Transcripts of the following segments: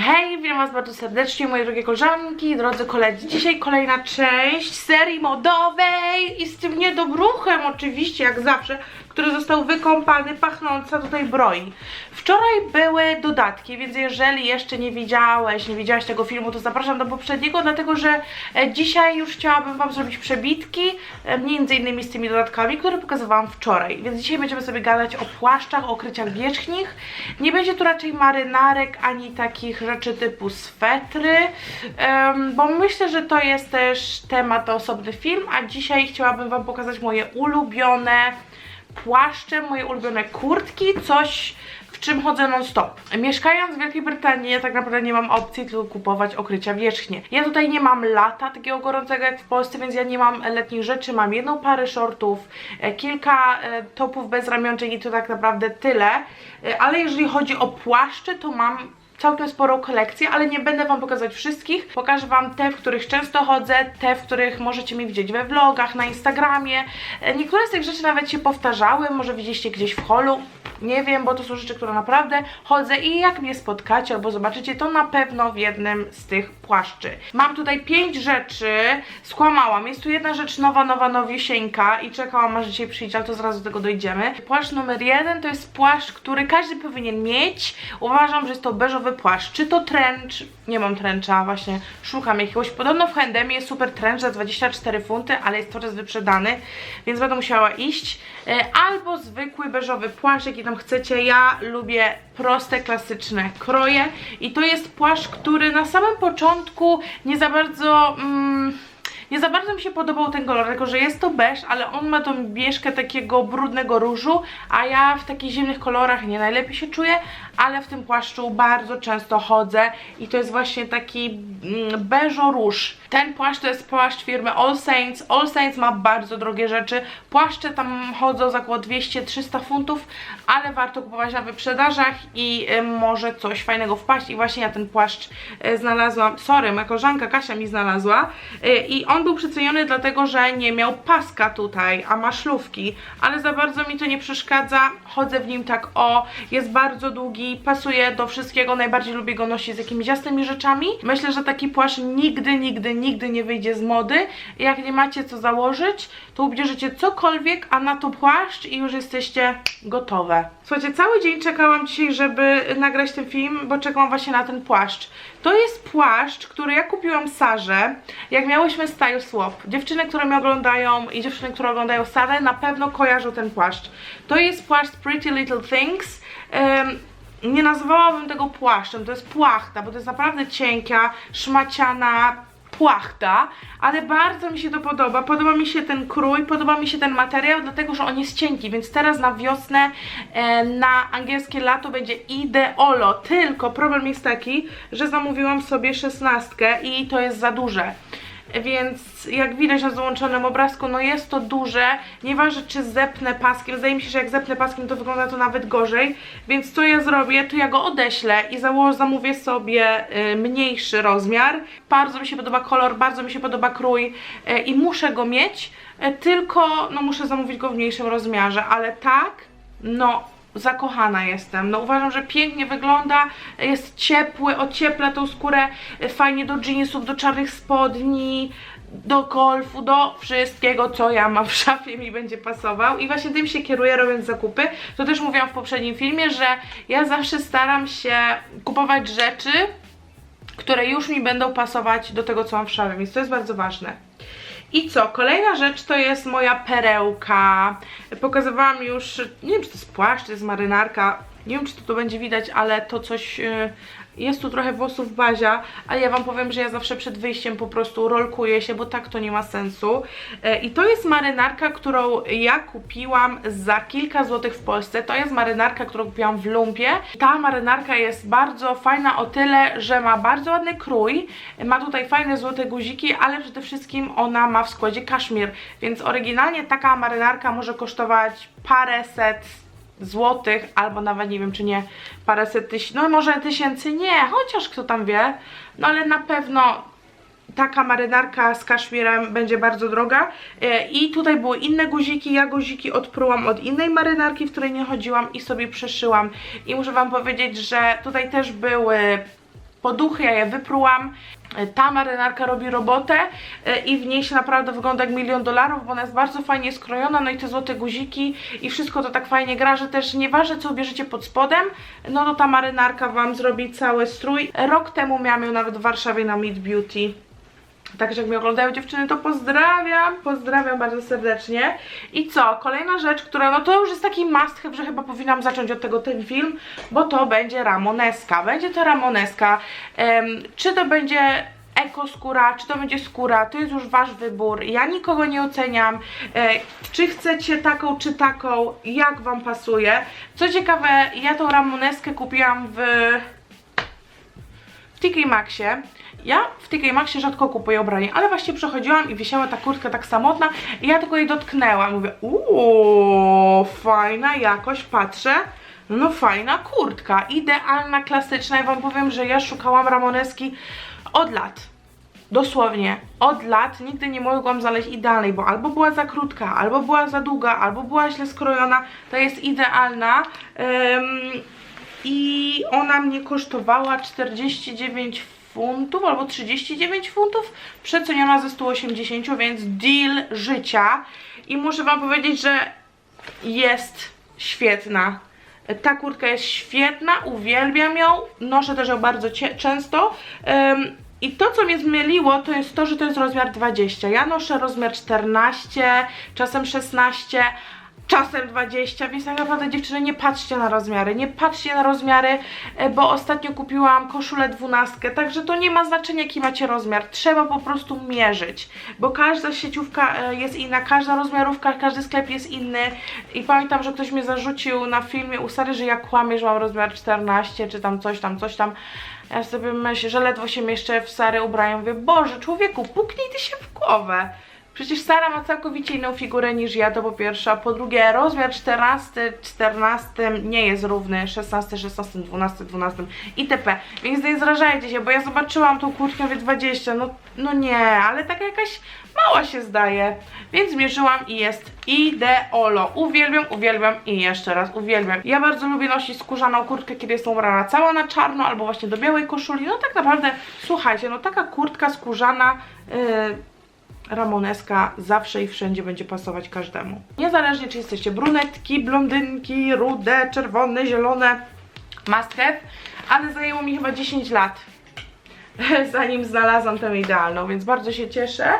Hej, witam was bardzo serdecznie, moje drogie koleżanki, drodzy koledzy. Dzisiaj kolejna część serii modowej i z tym niedobruchem oczywiście, jak zawsze, który został wykąpany, pachnąca tutaj broi. Wczoraj były dodatki, więc jeżeli jeszcze nie widziałeś, nie widziałaś tego filmu, to zapraszam do poprzedniego, dlatego że e, dzisiaj już chciałabym wam zrobić przebitki, e, między innymi z tymi dodatkami, które pokazywałam wczoraj. Więc dzisiaj będziemy sobie gadać o płaszczach, o okryciach wierzchnich. Nie będzie tu raczej marynarek, ani takich rzeczy typu swetry, bo myślę, że to jest też temat osobny film, a dzisiaj chciałabym wam pokazać moje ulubione płaszcze, moje ulubione kurtki, coś w czym chodzę non stop. Mieszkając w Wielkiej Brytanii, ja tak naprawdę nie mam opcji tylko kupować okrycia wierzchnie. Ja tutaj nie mam lata takiego gorącego jak w Polsce, więc ja nie mam letnich rzeczy. Mam jedną parę shortów, e, kilka e, topów bez i to tak naprawdę tyle. E, Ale jeżeli chodzi o płaszcze, to mam całkiem sporą kolekcję, ale nie będę Wam pokazać wszystkich. Pokażę Wam te, w których często chodzę, te, w których możecie mnie widzieć we vlogach, na Instagramie. E, Niektóre z tych rzeczy nawet się powtarzały, może widzieliście gdzieś w holu. Nie wiem, bo to są rzeczy, które naprawdę chodzę i jak mnie spotkacie albo zobaczycie, to na pewno w jednym z tych płaszczy. Mam tutaj pięć rzeczy, skłamałam. Jest tu jedna rzecz nowa, nowa, nowisieńka i czekałam aż dzisiaj przyjdzie, ale to zaraz do tego dojdziemy. Płaszcz numer jeden to jest płaszcz, który każdy powinien mieć. Uważam, że jest to beżowy płaszcz. Czy to trench? Nie mam trencha, właśnie szukam jakiegoś. Podobno w H&M jest super trench za 24 funty, ale jest coraz wyprzedany, więc będę musiała iść. E, Albo zwykły beżowy płaszcz, jaki tam chcecie. Ja lubię proste, klasyczne kroje i to jest płaszcz, który na samym początku nie za bardzo... Mm, nie za bardzo mi się podobał ten kolor, tylko że jest to beż, ale on ma tą bieżkę takiego brudnego różu, a ja w takich zimnych kolorach nie najlepiej się czuję, ale w tym płaszczu bardzo często chodzę i to jest właśnie taki mm, beżo róż. Ten płaszcz to jest płaszcz firmy All Saints. All Saints ma bardzo drogie rzeczy. Płaszcze tam chodzą za około 200-300 funtów, ale warto kupować na wyprzedażach i y, może coś fajnego wpaść. I właśnie ja ten płaszcz y, znalazłam. Sorry, moja koleżanka Kasia mi znalazła. Y, I on był przeceniony dlatego, że nie miał paska tutaj, a ma szlówki. Ale za bardzo mi to nie przeszkadza. Chodzę w nim tak o. Jest bardzo długi, pasuje do wszystkiego. Najbardziej lubię go nosić z jakimiś jasnymi rzeczami. Myślę, że taki płaszcz nigdy, nigdy, nigdy nie wyjdzie z mody. Jak nie macie co założyć, to ubierzecie cokolwiek, a na to płaszcz i już jesteście gotowe. Słuchajcie, cały dzień czekałam dzisiaj, żeby nagrać ten film, bo czekałam właśnie na ten płaszcz. To jest płaszcz, który ja kupiłam Sarze, jak miałyśmy Style Swap. Dziewczyny, które mnie oglądają i dziewczyny, które oglądają Sarę, na pewno kojarzą ten płaszcz. To jest płaszcz Pretty Little Things. Em, nie nazwałabym tego płaszczem, to jest płachta, bo to jest naprawdę cienka, szmaciana płachta, ale bardzo mi się to podoba. Podoba mi się ten krój, podoba mi się ten materiał, dlatego że on jest cienki, więc teraz na wiosnę, e, na angielskie lato będzie ideolo. Tylko problem jest taki, że zamówiłam sobie szesnastkę i to jest za duże. Więc jak widać na załączonym obrazku, no jest to duże, nieważne czy zepnę paskiem, zdaje mi się, że jak zepnę paskiem to wygląda to nawet gorzej, więc co ja zrobię, to ja go odeślę i zamówię sobie y, mniejszy rozmiar. Bardzo mi się podoba kolor, bardzo mi się podoba krój y, i muszę go mieć, y, tylko no muszę zamówić go w mniejszym rozmiarze, ale tak, no zakochana jestem. No uważam, że pięknie wygląda, jest ciepły, ociepla tą skórę fajnie do jeansów, do czarnych spodni, do golfu, do wszystkiego, co ja mam w szafie mi będzie pasował i właśnie tym się kieruję robiąc zakupy. To też mówiłam w poprzednim filmie, że ja zawsze staram się kupować rzeczy, które już mi będą pasować do tego, co mam w szafie, więc to jest bardzo ważne. I co? Kolejna rzecz to jest moja perełka. Pokazywałam już, nie wiem czy to jest płaszcz, czy to jest marynarka, nie wiem czy to, to będzie widać, ale to coś, yy, jest tu trochę włosów bazia, ale ja Wam powiem, że ja zawsze przed wyjściem po prostu rolkuję się, bo tak to nie ma sensu. Yy, I to jest marynarka, którą ja kupiłam za kilka złotych w Polsce. To jest marynarka, którą kupiłam w Lumpie. Ta marynarka jest bardzo fajna o tyle, że ma bardzo ładny krój, ma tutaj fajne złote guziki, ale przede wszystkim ona ma w składzie kaszmir, więc oryginalnie taka marynarka może kosztować paręset złotych, albo nawet nie wiem czy nie paręset tysięcy, no może tysięcy nie, chociaż kto tam wie, no ale na pewno taka marynarka z kaszmirem będzie bardzo droga. E, i tutaj były inne guziki, ja guziki odprułam od innej marynarki, w której nie chodziłam i sobie przeszyłam. I muszę wam powiedzieć, że tutaj też były poduchy, ja je wyprułam. E, Ta marynarka robi robotę e, i w niej się naprawdę wygląda jak milion dolarów, bo ona jest bardzo fajnie skrojona, no i te złote guziki i wszystko to tak fajnie gra, że też nieważne co bierzecie pod spodem, no to ta marynarka Wam zrobi cały strój. Rok temu miałam ją nawet w Warszawie na Meet Beauty. Także jak mnie oglądają dziewczyny, to pozdrawiam, pozdrawiam bardzo serdecznie. I co? Kolejna rzecz, która, no to już jest taki must have, że chyba powinnam zacząć od tego ten film, bo to będzie ramoneska. Będzie to ramoneska. Em, czy to będzie eko skóra, czy to będzie skóra, to jest już wasz wybór. Ja nikogo nie oceniam. E, czy chcecie taką, czy taką, jak wam pasuje. Co ciekawe, ja tą ramoneskę kupiłam w w TK Maxie. Ja w TK Maxie rzadko kupuję ubranie, ale właśnie przechodziłam i wisiała ta kurtka tak samotna i ja tylko jej dotknęłam. Mówię, uuu, fajna jakość, patrzę. No fajna kurtka, idealna, klasyczna. Ja wam powiem, że ja szukałam ramoneski od lat. Dosłownie od lat nigdy nie mogłam znaleźć idealnej, bo albo była za krótka, albo była za długa, albo była źle skrojona. To jest idealna. Em, i ona mnie kosztowała 49 funtów albo 39 funtów, przeceniona ze 180, więc deal życia. I muszę Wam powiedzieć, że jest świetna. Ta kurtka jest świetna, uwielbiam ją, noszę też ją bardzo często. Em, I to, co mnie zmyliło, to jest to, że to jest rozmiar 20. Ja noszę rozmiar 14, czasem 16, czasem 20, więc tak naprawdę dziewczyny nie patrzcie na rozmiary, nie patrzcie na rozmiary, e, bo ostatnio kupiłam koszulę 12, także to nie ma znaczenia jaki macie rozmiar, trzeba po prostu mierzyć, bo każda sieciówka e, jest inna, każda rozmiarówka, każdy sklep jest inny i pamiętam, że ktoś mnie zarzucił na filmie u Sary, że ja kłamię, że mam rozmiar 14, czy tam coś tam, coś tam, ja sobie myślę, że ledwo się mieszczę w Sary ubraniu, mówię, Boże, człowieku, puknij ty się w głowę. Przecież Sara ma całkowicie inną figurę niż ja, to po pierwsze, a po drugie rozmiar 14, 14 nie jest równy 16, 16, 12, 12 itp. Więc nie zrażajcie się, bo ja zobaczyłam tą kurtkę mówię 20, no, no nie, ale taka jakaś mała się zdaje. Więc zmierzyłam i jest ideolo. Uwielbiam, uwielbiam i jeszcze raz uwielbiam. Ja bardzo lubię nosić skórzaną kurtkę, kiedy jestem ubrana cała na czarno albo właśnie do białej koszuli. No tak naprawdę, słuchajcie, no taka kurtka skórzana... Yy, ramoneska zawsze i wszędzie będzie pasować każdemu. Niezależnie czy jesteście brunetki, blondynki, rude, czerwone, zielone, must have, ale zajęło mi chyba 10 lat zanim znalazłam tę idealną, więc bardzo się cieszę.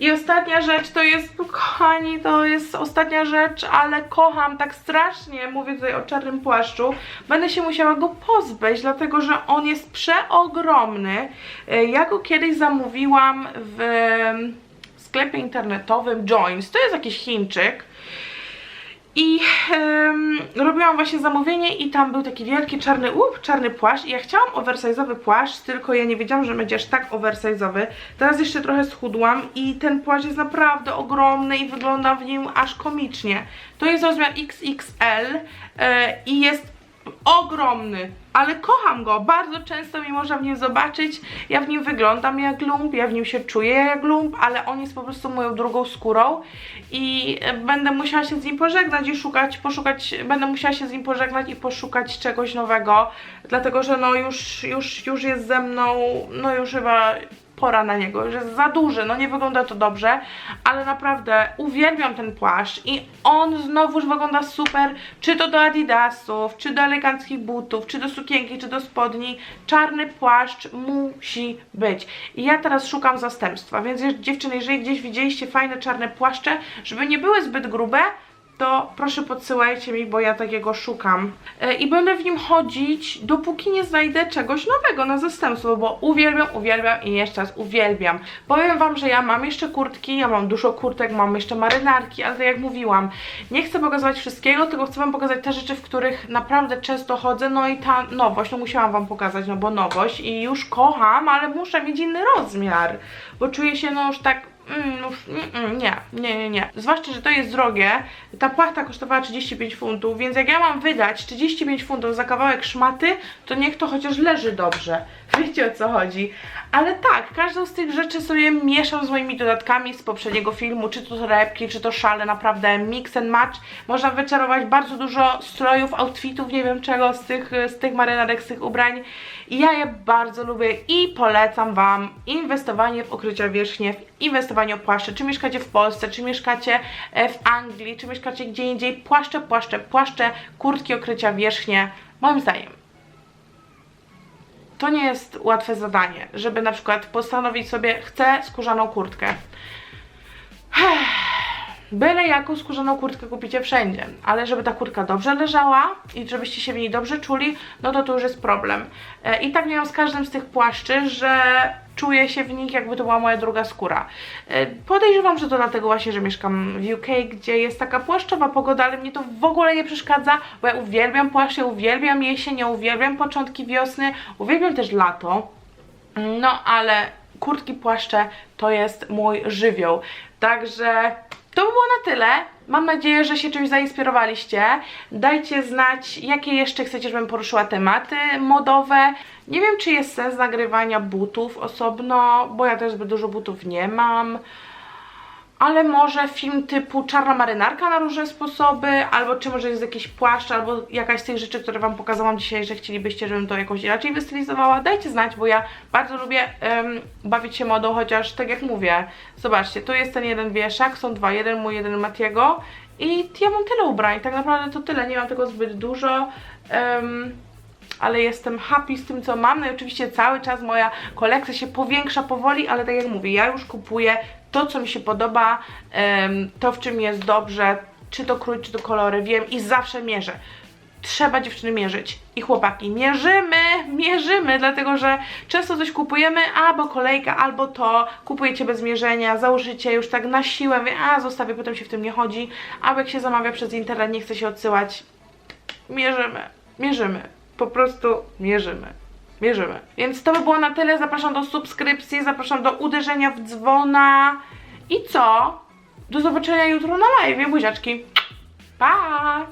I ostatnia rzecz to jest, kochani, to jest ostatnia rzecz, ale kocham tak strasznie, mówię tutaj o czarnym płaszczu, będę się musiała go pozbyć, dlatego że on jest przeogromny. E, Ja go kiedyś zamówiłam w sklepie internetowym Joins, to jest jakiś Chińczyk. I robiłam właśnie zamówienie i tam był taki wielki czarny łup, czarny płaszcz i ja chciałam oversize'owy płaszcz, tylko ja nie wiedziałam, że będzie aż tak oversize'owy. Teraz jeszcze trochę schudłam i ten płaszcz jest naprawdę ogromny i wygląda w nim aż komicznie. To jest rozmiar XXL e, i jest ogromny, ale kocham go, bardzo często mi można w nim zobaczyć, ja w nim wyglądam jak lump, ja w nim się czuję jak lump, ale on jest po prostu moją drugą skórą i e, będę musiała się z nim pożegnać i szukać, poszukać, będę musiała się z nim pożegnać i poszukać czegoś nowego, dlatego że no już, już, już jest ze mną, no już chyba pora na niego, że jest za duży, no nie wygląda to dobrze, ale naprawdę uwielbiam ten płaszcz i on znowuż wygląda super, czy to do adidasów, czy do eleganckich butów, czy do sukienki, czy do spodni, czarny płaszcz musi być. I ja teraz szukam zastępstwa, więc dziewczyny, jeżeli gdzieś widzieliście fajne czarne płaszcze, żeby nie były zbyt grube, to proszę podsyłajcie mi, bo ja takiego szukam. E, I będę w nim chodzić, dopóki nie znajdę czegoś nowego na zastępstwo, bo uwielbiam, uwielbiam i jeszcze raz uwielbiam. Powiem wam, że ja mam jeszcze kurtki, ja mam dużo kurtek, mam jeszcze marynarki, ale tak jak mówiłam, nie chcę pokazywać wszystkiego, tylko chcę wam pokazać te rzeczy, w których naprawdę często chodzę, no i ta nowość, no musiałam wam pokazać, no bo nowość i już kocham, ale muszę mieć inny rozmiar, bo czuję się no już tak Mm, mm, mm, nie, nie, nie, nie. Zwłaszcza, że to jest drogie. Ta płachta kosztowała 35 funtów, więc jak ja mam wydać 35 funtów za kawałek szmaty, to niech to chociaż leży dobrze. Wiecie o co chodzi. Ale tak, każdą z tych rzeczy sobie mieszam z moimi dodatkami z poprzedniego filmu, czy to torebki, czy to szale, naprawdę mix and match. Można wyczarować bardzo dużo strojów, outfitów, nie wiem czego z tych, z tych marynarek, z tych ubrań. I ja je bardzo lubię i polecam Wam inwestowanie w okrycia wierzchnie, inwestowanie w płaszcze. Czy mieszkacie w Polsce, czy mieszkacie e, w Anglii, czy mieszkacie gdzie indziej, płaszcze, płaszcze, płaszcze, kurtki, okrycia wierzchnie. Moim zdaniem to nie jest łatwe zadanie, żeby na przykład postanowić sobie, chcę skórzaną kurtkę. Byle jaką skórzaną kurtkę kupicie wszędzie, ale żeby ta kurtka dobrze leżała i żebyście się w niej dobrze czuli, no to to już jest problem. E, I tak miałam z każdym z tych płaszczy, że czuję się w nich jakby to była moja druga skóra. E, Podejrzewam, że to dlatego właśnie, że mieszkam w UK, gdzie jest taka płaszczowa pogoda, ale mnie to w ogóle nie przeszkadza, bo ja uwielbiam płaszcze, uwielbiam jesień, ja uwielbiam początki wiosny, uwielbiam też lato. No, ale kurtki, płaszcze to jest mój żywioł. Także to by było na tyle. Mam nadzieję, że się czymś zainspirowaliście. Dajcie znać, jakie jeszcze chcecie, żebym poruszyła tematy modowe. Nie wiem, czy jest sens nagrywania butów osobno, bo ja też zbyt dużo butów nie mam. Ale może film typu czarna marynarka na różne sposoby, albo czy może jest jakiś płaszcz, albo jakaś z tych rzeczy, które Wam pokazałam dzisiaj, że chcielibyście, żebym to jakoś inaczej wystylizowała. Dajcie znać, bo ja bardzo lubię bawić się modą, chociaż tak jak mówię, zobaczcie, tu jest ten jeden wieszak, są dwa, jeden mój, jeden Matiego i ja mam tyle ubrań, tak naprawdę to tyle, nie mam tego zbyt dużo. ale jestem happy z tym, co mam. No i oczywiście cały czas moja kolekcja się powiększa powoli, ale tak jak mówię, ja już kupuję to, co mi się podoba, to, w czym jest dobrze, czy to krój, czy to kolory, wiem i zawsze mierzę. Trzeba dziewczyny mierzyć. I chłopaki, mierzymy, mierzymy, dlatego że często coś kupujemy, albo kolejka, albo to, kupujecie bez mierzenia, założycie już tak na siłę, mówię, a zostawię, potem się w tym nie chodzi, albo jak się zamawia przez internet, nie chce się odsyłać, mierzymy, mierzymy, po prostu mierzymy. Mierzymy. Więc to by było na tyle. Zapraszam do subskrypcji, zapraszam do uderzenia w dzwona. I co? Do zobaczenia jutro na live, buziaczki. Pa!